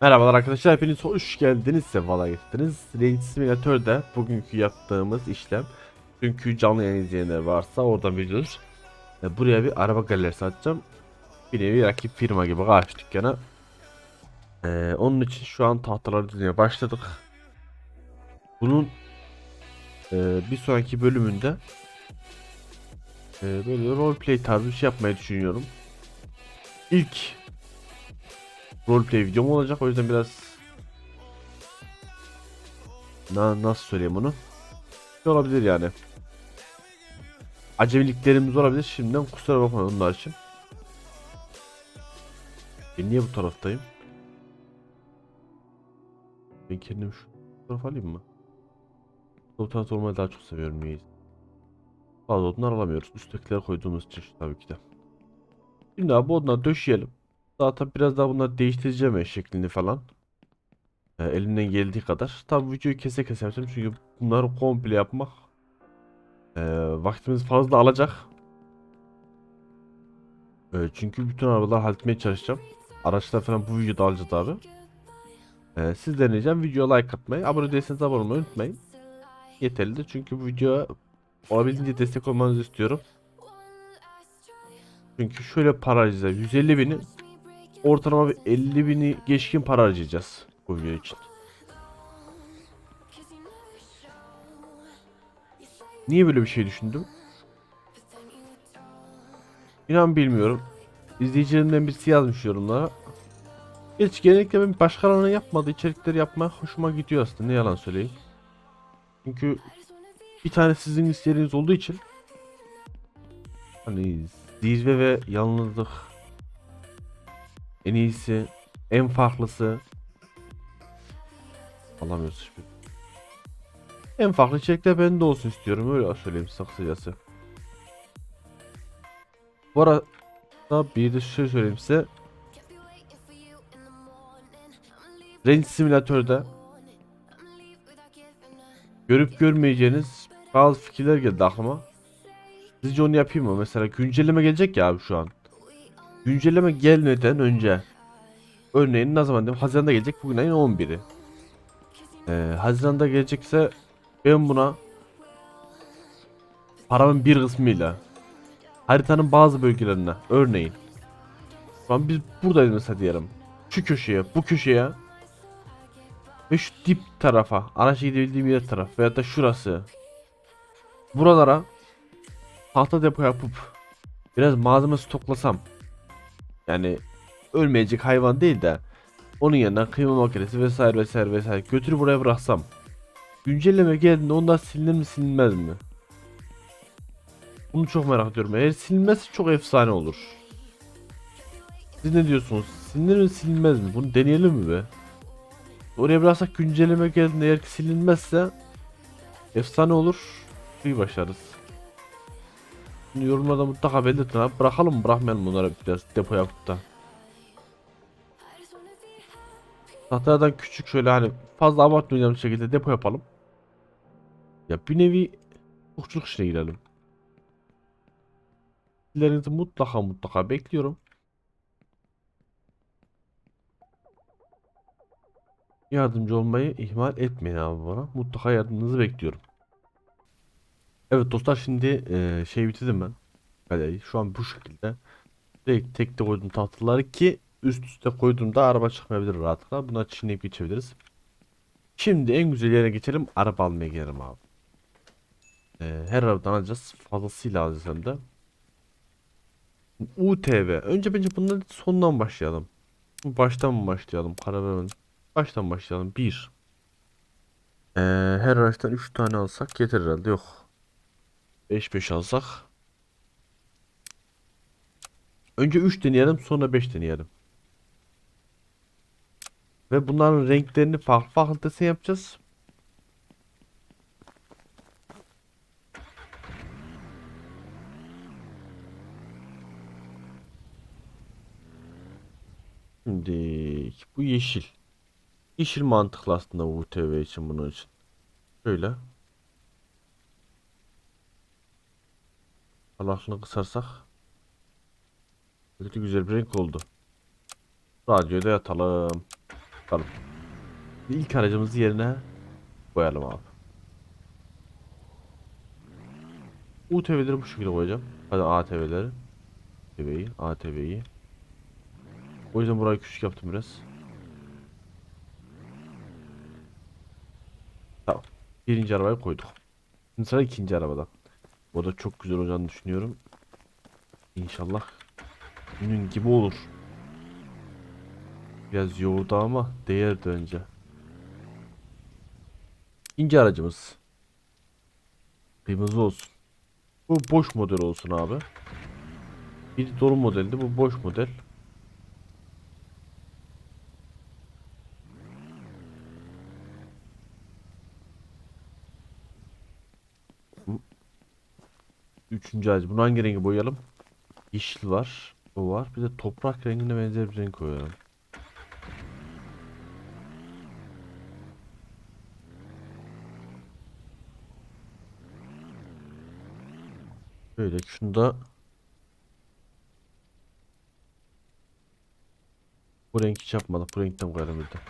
Merhabalar arkadaşlar hepiniz hoş geldiniz sefalar getirdiniz. Range Simulator'da bugünkü yaptığımız işlem Çünkü canlı yayın izleyenler varsa oradan biliyoruz. Buraya bir araba galerisi açacağım. Bir nevi rakip firma gibi karşı dükkana. E, onun için şu an tahtaları düzmeye başladık. Bunun e, bir sonraki bölümünde e, böyle roleplay tarzı bir şey yapmayı düşünüyorum. İlk roleplay videom olacak o yüzden biraz Na, nasıl söyleyeyim bunu? Şey olabilir yani. Acemiliklerimiz olabilir. Şimdiden kusura bakmayın onlar için. Ben niye bu taraftayım? Ben kendim şu tarafa alayım mı? Bu tarafta olmayı daha çok seviyorum niye? Fazla odunlar alamıyoruz. Üsttekileri koyduğumuz için tabii ki de. Şimdi abi odunları döşeyelim. Zaten biraz daha bunları değiştireceğim ya şeklini falan. Ee, elimden geldiği kadar. Tabi videoyu kese kese yapacağım çünkü bunları komple yapmak ee, vaktimiz fazla alacak. Ee, çünkü bütün arabaları halletmeye çalışacağım. Araçlar falan bu videoda alacağız abi. Ee, siz deneyeceğim. Videoya like atmayı, abone değilseniz abone olmayı unutmayın. Yeterlidir çünkü bu videoya olabildiğince destek olmanızı istiyorum. Çünkü şöyle para harcayacağız. 150 bini ortalama bir 50 bini geçkin para harcayacağız bu video için. Niye böyle bir şey düşündüm? İnan bilmiyorum. İzleyicilerimden birisi yazmış yorumlara. Geç genellikle ben başkalarının yapmadığı içerikleri yapmak hoşuma gidiyor aslında ne yalan söyleyeyim. Çünkü bir tane sizin istediğiniz olduğu için hani zirve ve yalnızlık en iyisi, en farklısı. Alamıyoruz hiçbir. En farklı içerikler bende olsun istiyorum. Öyle söyleyeyim size kısacası. Bu arada bir de şey söyleyeyim size. Range Simülatör'de görüp görmeyeceğiniz bazı fikirler geldi aklıma. Sizce onu yapayım mı? Mesela güncelleme gelecek ya abi şu an. Güncelleme gelmeden önce örneğin ne zaman diyeyim Haziran'da gelecek bugün ayın 11'i. Ee, Haziran'da gelecekse ben buna paramın bir kısmıyla haritanın bazı bölgelerine örneğin şu an biz buradayız mesela diyelim şu köşeye bu köşeye ve şu dip tarafa araç gidebildiğim yer taraf veyahut da şurası buralara tahta depo yapıp biraz malzeme stoklasam yani ölmeyecek hayvan değil de onun yanına kıyma makinesi vesaire vesaire vesaire götürüp buraya bıraksam güncelleme geldiğinde ondan silinir mi silinmez mi? Bunu çok merak ediyorum. Eğer silinmezse çok efsane olur. Siz ne diyorsunuz? Silinir mi silinmez mi? Bunu deneyelim mi be? Oraya bıraksak güncelleme geldiğinde eğer ki silinmezse efsane olur. İyi başarız. Yorumlarda mutlaka belirtin abi. Bırakalım mı bırakmayalım bunları biraz depo yapıp da. Tahtadan küçük şöyle hani fazla abartmayacağım şekilde depo yapalım. Ya bir nevi hukukçuluk işine girelim. Sizlerinizi mutlaka mutlaka bekliyorum. Yardımcı olmayı ihmal etmeyin abi bana. Mutlaka yardımınızı bekliyorum. Evet dostlar şimdi eee, şey bitirdim ben. Galeriyi şu an bu şekilde. Direkt tek de koydum tahtaları ki üst üste koyduğumda araba çıkmayabilir rahatlıkla. Buna çiğneyip geçebiliriz. Şimdi en güzel yere geçelim. Araba almaya gidelim abi. Ee, her arabadan alacağız. Fazlasıyla alacağız hem de. UTV. Önce bence bunların sondan başlayalım. Baştan mı başlayalım? Karar veremedim. Baştan başlayalım. 1. Ee, her araçtan 3 tane alsak yeter herhalde. Yok. 5 5 alsak. Önce 3 deneyelim sonra 5 deneyelim. Ve bunların renklerini farklı farklı desen yapacağız. Şimdi bu yeşil. Yeşil mantıklı aslında bu TV için bunun için. Şöyle. Parlaklığını kısarsak. Böyle güzel bir renk oldu. Radyoda yatalım. Tamam. İlk aracımızı yerine koyalım abi. UTV'leri bu şekilde koyacağım. Hadi ATV'leri. ATV'yi, ATV'yi. O yüzden burayı küçük yaptım biraz. Tamam. Birinci arabayı koyduk. Şimdi sıra ikinci arabada. Bu da çok güzel olacağını düşünüyorum. İnşallah. Günün gibi olur. Biraz yoğurdu ama değerdi önce. İkinci aracımız. Kırmızı olsun. Bu boş model olsun abi. Bir dolu modeldi. Bu boş model. Bu- Üçüncü aracı. Bunu hangi rengi boyayalım? Yeşil var. O var. Bir de toprak rengine benzer bir renk koyalım. Böyle şunu da bu renk hiç yapmadık. Bu renkten koyalım bir de.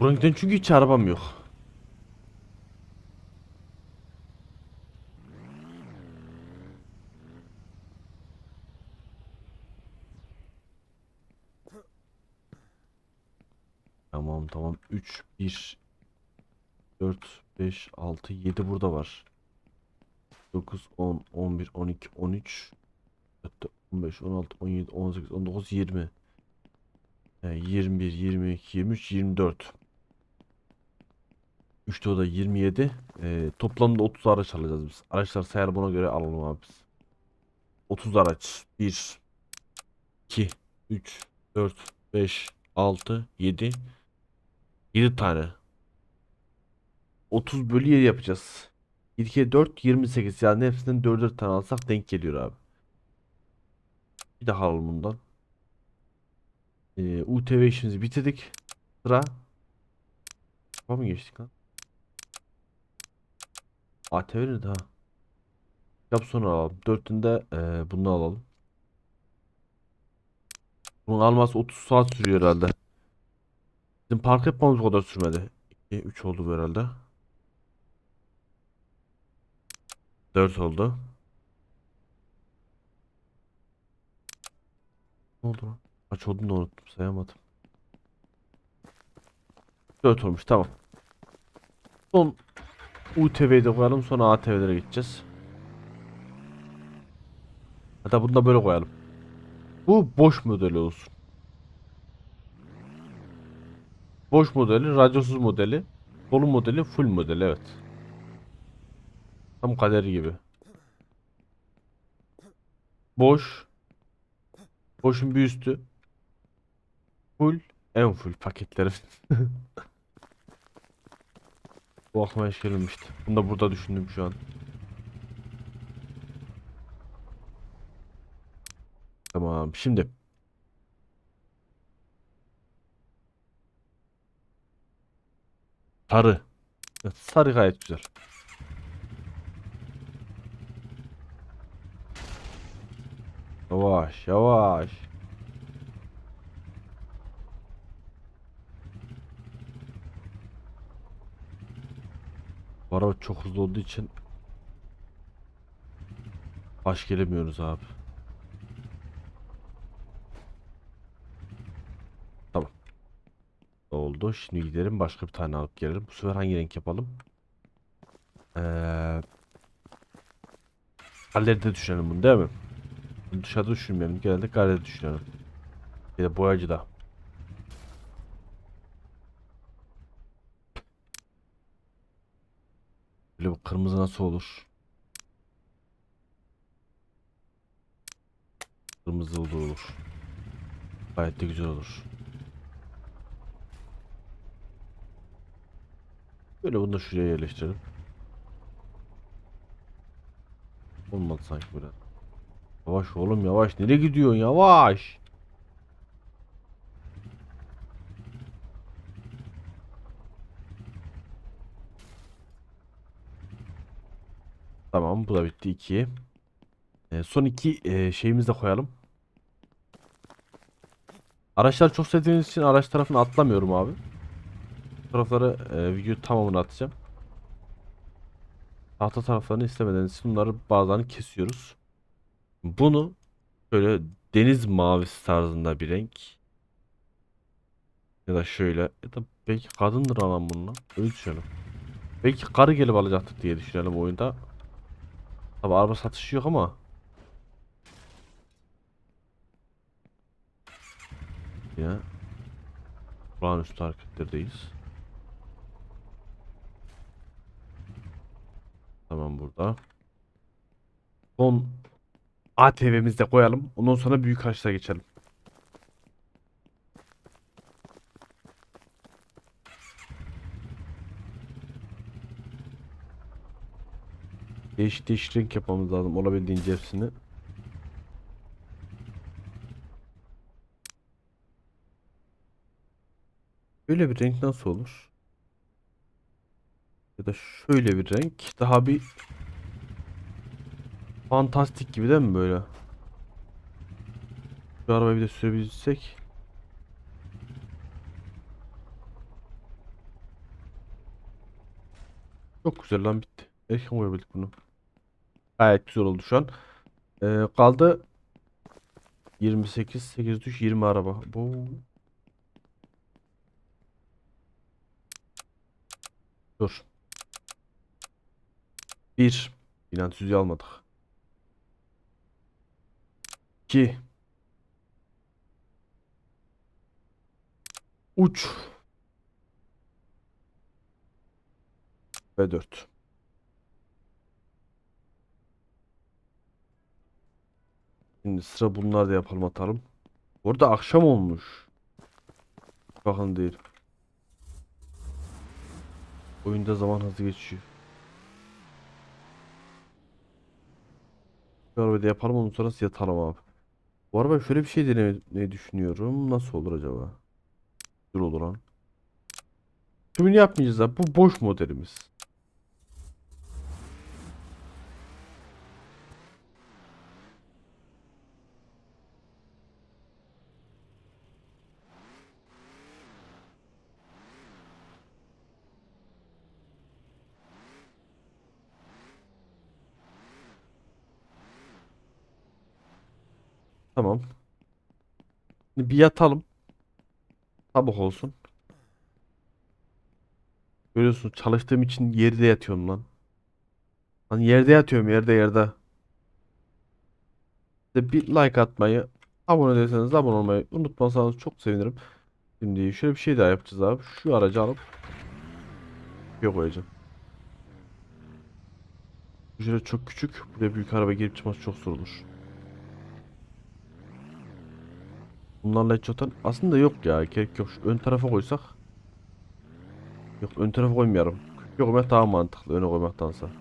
Bu renkten çünkü hiç arabam yok. Tamam tamam 3 1 4 5 6 7 burada var. 9 10 11 12 13 15 16 17 18 19 20 He, 21 22 23 24 3'te o da 27 Ee, toplamda 30 araç alacağız biz. Araçlar sayar buna göre alalım abi biz. 30 araç 1 2 3 4 5 6 7 7 tane 30 bölü 7 yapacağız. 1 2 4 28 yani hepsinden 4'er tane alsak denk geliyor abi. Bir daha alalım bundan. Ee, UTV işimizi bitirdik. Sıra Kafa mı geçtik lan? ATV nerede ha? Yap sonra alalım. Dörtünde ee, bunu alalım. Bunun alması 30 saat sürüyor herhalde. Bizim park yapmamız o kadar sürmedi. 2, 3 oldu bu herhalde. 4 oldu. Ne oldu lan? Kaç olduğunu da unuttum sayamadım. 4 olmuş tamam. Son UTV'yi de koyalım sonra ATV'lere geçeceğiz. Hatta bunu da böyle koyalım. Bu boş modeli olsun. Boş modeli, radyosuz modeli, dolu modeli, full modeli evet. Tam kaderi gibi. Boş. Boşun bir üstü. Full. En full paketleri. Bu aklıma hiç gelmemişti. Bunu da burada düşündüm şu an. Tamam şimdi. Sarı. Evet, sarı gayet güzel. Yavaş yavaş. Bu araba çok hızlı olduğu için baş gelemiyoruz abi. Tamam. Oldu. Şimdi gidelim başka bir tane alıp gelelim. Bu sefer hangi renk yapalım? Ee, galeride düşünelim bunu değil mi? Bunu Dışarıda düşünmeyelim. Genelde galeride düşünelim. Boyacı da. Böyle bu kırmızı nasıl olur? Kırmızı olur. Gayet de güzel olur. Böyle bunu da şuraya yerleştirelim. Olmadı sanki biraz. Yavaş oğlum yavaş. Nereye gidiyorsun yavaş? Tamam bu da bitti 2. son iki e, şeyimizi de koyalım. Araçlar çok sevdiğiniz için araç tarafını atlamıyorum abi. Tarafları e, video tamamını atacağım. Tahta taraflarını için bunları bazılarını kesiyoruz. Bunu şöyle deniz mavisi tarzında bir renk. Ya da şöyle. Ya da belki kadındır alan bununla. Öyle düşünelim. Belki karı gelip alacaktık diye düşünelim oyunda. Tabi araba satışı yok ama. Ya. Olağanüstü hareketlerdeyiz. Tamam burada. Son ATV'mizi de koyalım. Ondan sonra büyük araçlara geçelim. Değişik değişik renk yapmamız lazım olabildiğince hepsini. Böyle bir renk nasıl olur? Ya da şöyle bir renk daha bir fantastik gibi değil mi böyle? Şu arabayı bir de sürebilsek. Çok güzel lan bitti. Erken koyabildik bunu. Gayet güzel oldu şu an. Ee, kaldı 28 8 düş 20 araba. Bu Dur. 1 Binantüzü almadık. 2 Uç ve 4 Şimdi sıra bunlar da yapalım atalım. Orada akşam olmuş. Bakın değil. Oyunda zaman hızlı geçiyor. Şu arabayı da yapalım ondan sonra yatalım abi. Bu araba şöyle bir şey denemeyi düşünüyorum. Nasıl olur acaba? Güzel olur lan. Tümünü yapmayacağız abi. Bu boş modelimiz. Tamam. Bir yatalım. Sabah olsun. Görüyorsun çalıştığım için yerde yatıyorum lan. Lan yerde yatıyorum yerde yerde. İşte bir like atmayı, abone değilseniz abone olmayı unutmazsanız çok sevinirim. Şimdi şöyle bir şey daha yapacağız abi. Şu aracı alıp yok koyacağım. Şöyle çok küçük. Buraya büyük araba girip çıkması çok zor olur. Bunlarla hiç zaten aslında yok ya gerek yok. Ön tarafa koysak. Yok ön tarafa koymayalım. Yok koymak daha mantıklı öne koymaktansa.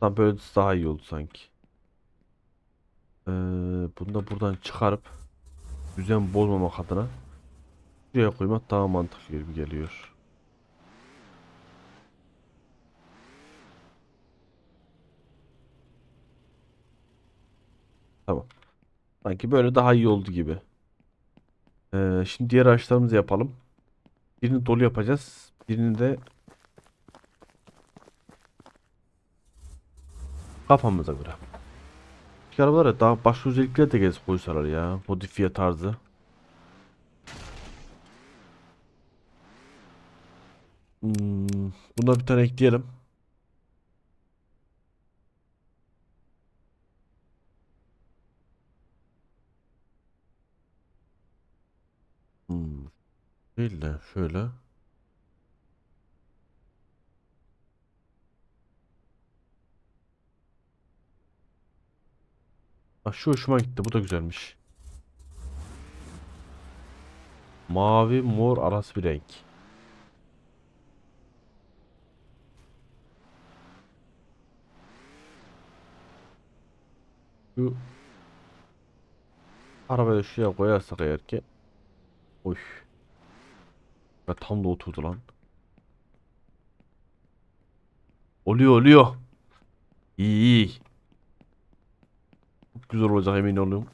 Tam böyle daha iyi oldu sanki. Ee, bunu da buradan çıkarıp düzen bozmamak adına Buraya koymak daha mantıklı gibi geliyor. Tamam. Sanki böyle daha iyi oldu gibi. Ee, şimdi diğer araçlarımızı yapalım. Birini dolu yapacağız. Birini de kafamıza göre. Arabalara daha başka özellikler de gez koysalar ya. Modifiye tarzı. Hmm, buna bir tane ekleyelim. Hmm, değil de şöyle. Bak şu hoşuma gitti. Bu da güzelmiş. Mavi mor arası bir renk. Şu arabayı şuraya koyarsak eğer ki Oy. Ya tam da oturdu lan. Oluyor oluyor. İyi iyi. Çok güzel olacak emin oluyorum.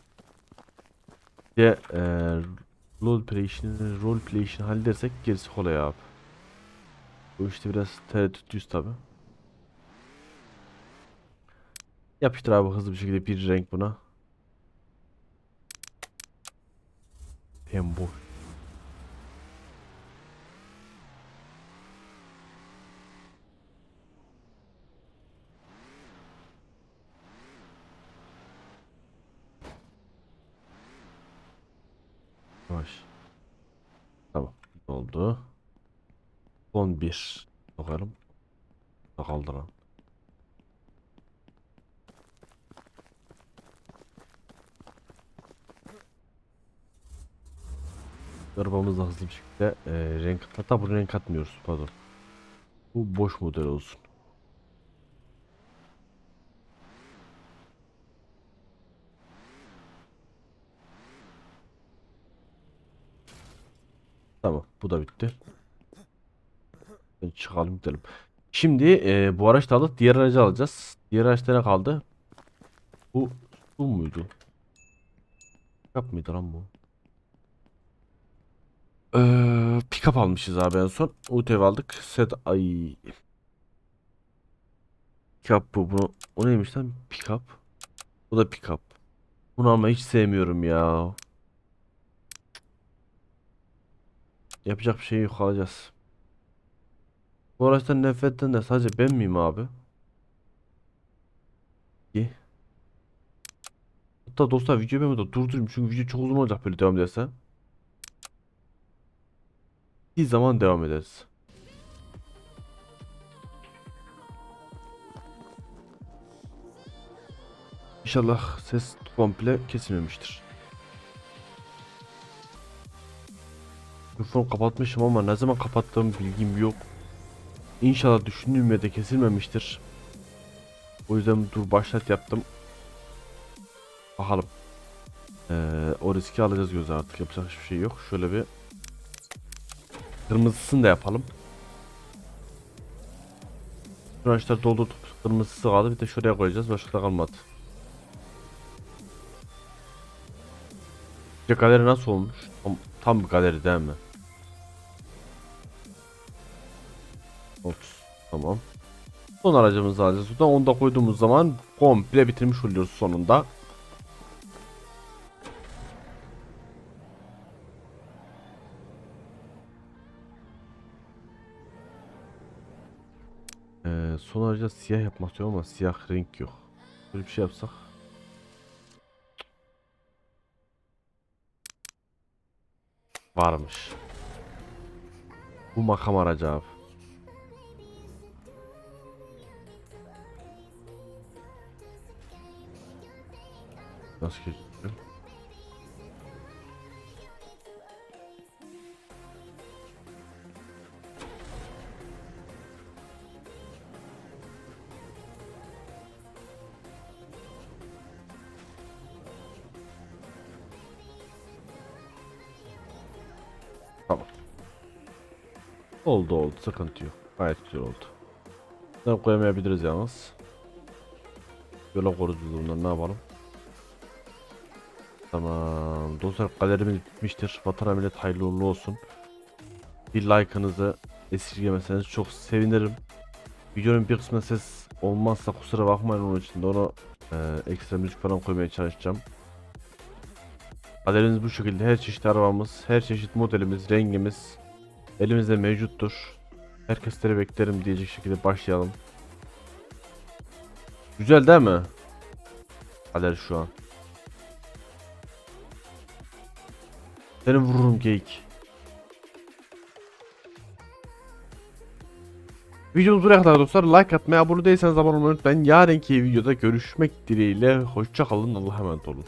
Bir de eee role play işini, role play işini halledersek gerisi kolay abi. Bu işte biraz tereddütlüyüz tabi. Yapıştır abi hızlı bir şekilde bir renk buna. Pembo. Yavaş. Tamam. Oldu. Son bir. Bakalım. Kaldıran. Arabamızla hızlı bir şekilde e, renk hatta bu renk atmıyoruz pardon. Bu boş model olsun. Tamam bu da bitti. Çıkalım gidelim. Şimdi e, bu araçta alıp diğer aracı alacağız. Diğer araçta ne kaldı? Bu bu muydu? Yap mıydı lan bu? Ee, pick-up almışız abi en son. UTV aldık. Set ay. Pick-up bu. Bunu, o neymiş lan? Pick-up. Bu da pick-up. Bunu almayı hiç sevmiyorum ya. Yapacak bir şey yok alacağız. Bu araçtan nefretten de sadece ben miyim abi? İyi. Hatta dostlar videoyu ben burada durdurayım çünkü video çok uzun olacak böyle devam ederse. Bir zaman devam ederiz. İnşallah ses komple kesilmemiştir. Mikrofonu kapatmışım ama ne zaman kapattığım bilgim yok. İnşallah düşündüğüm yerde kesilmemiştir. O yüzden dur başlat yaptım. Bakalım. Ee, o riski alacağız göze artık yapacak hiçbir şey yok. Şöyle bir kırmızısını da yapalım. Şu ağaçları doldurduk. Kırmızısı kaldı. Bir de şuraya koyacağız. Başka da kalmadı. Bir galeri nasıl olmuş? Tam, tam bir galeri değil mi? 30. Tamam. Son aracımızı alacağız. Buradan onu da koyduğumuz zaman komple bitirmiş oluyoruz sonunda. Son araca siyah yapmak istiyorum ama siyah renk yok. Böyle bir şey yapsak. Varmış. Bu makam aracı abi. Nasıl geçiyor? Oldu oldu sıkıntı yok. Gayet güzel oldu. Bunları koyamayabiliriz yalnız. Böyle koruyacağız bunları ne yapalım? Tamam. Dostlar galerimiz bitmiştir. Vatan millet hayırlı uğurlu olsun. Bir like'ınızı esirgemeseniz çok sevinirim. Videonun bir kısmında ses olmazsa kusura bakmayın onun için de onu e, ekstra müzik falan koymaya çalışacağım. Galerimiz bu şekilde her çeşit arabamız, her çeşit modelimiz, rengimiz elimizde mevcuttur. Herkesleri beklerim diyecek şekilde başlayalım. Güzel değil mi? Galeri şu an. Seni vururum geyik. Videomuz buraya kadar dostlar. Like atmayı, abone değilseniz abone olmayı unutmayın. Yarınki videoda görüşmek dileğiyle. Hoşça kalın. Allah'a emanet olun.